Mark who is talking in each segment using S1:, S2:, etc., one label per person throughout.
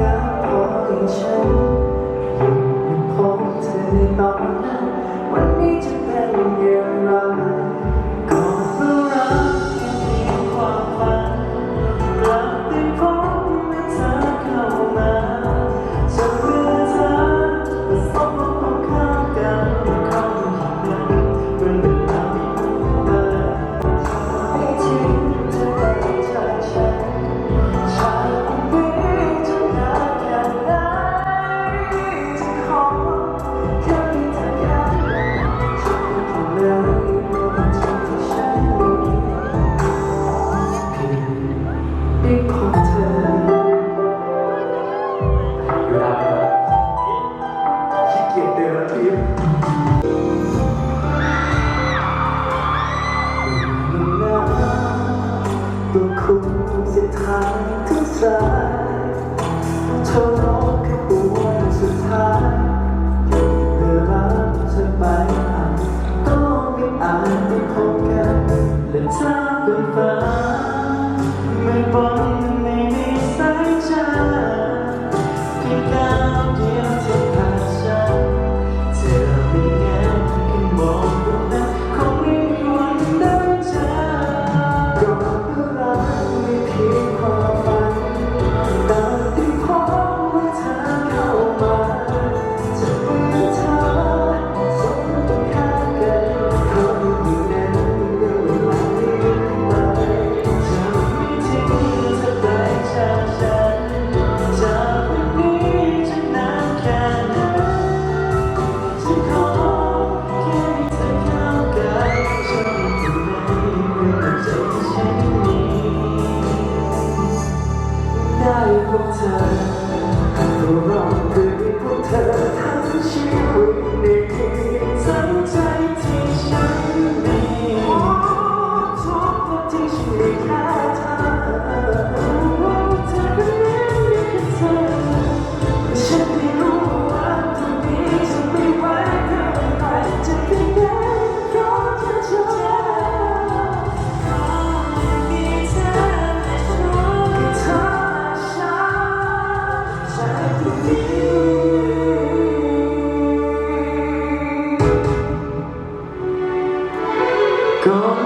S1: งามพอให้ฉัน ทีก็คุ้มเส้นทางทั้งสาย 사랑부터 도망들이부터 당신을 내게 con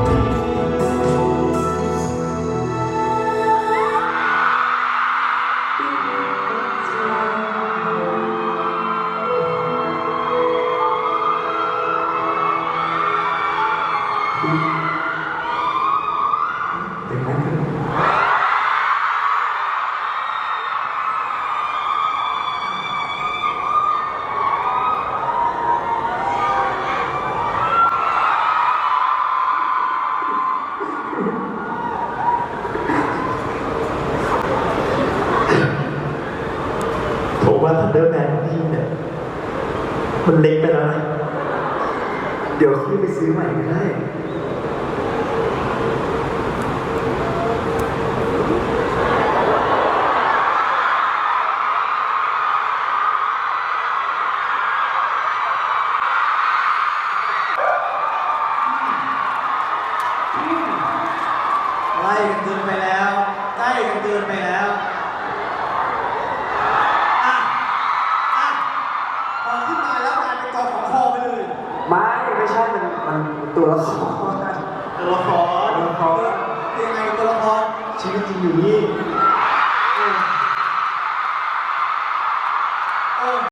S1: ว่าทันเดอร์แมนนี่เนี่ย มันเล็กไปแล้วนะเดี๋ยวพี่ไปซื้อใหม่ก็ได้
S2: ไล่กันเกินไปแล้วใกล้กันเกินไปแล้ว ไม่ใช่มันมันตัวละครตัวละครตัวละครยัง
S1: ไงตัวละครชีวิตจริงอยู่นี่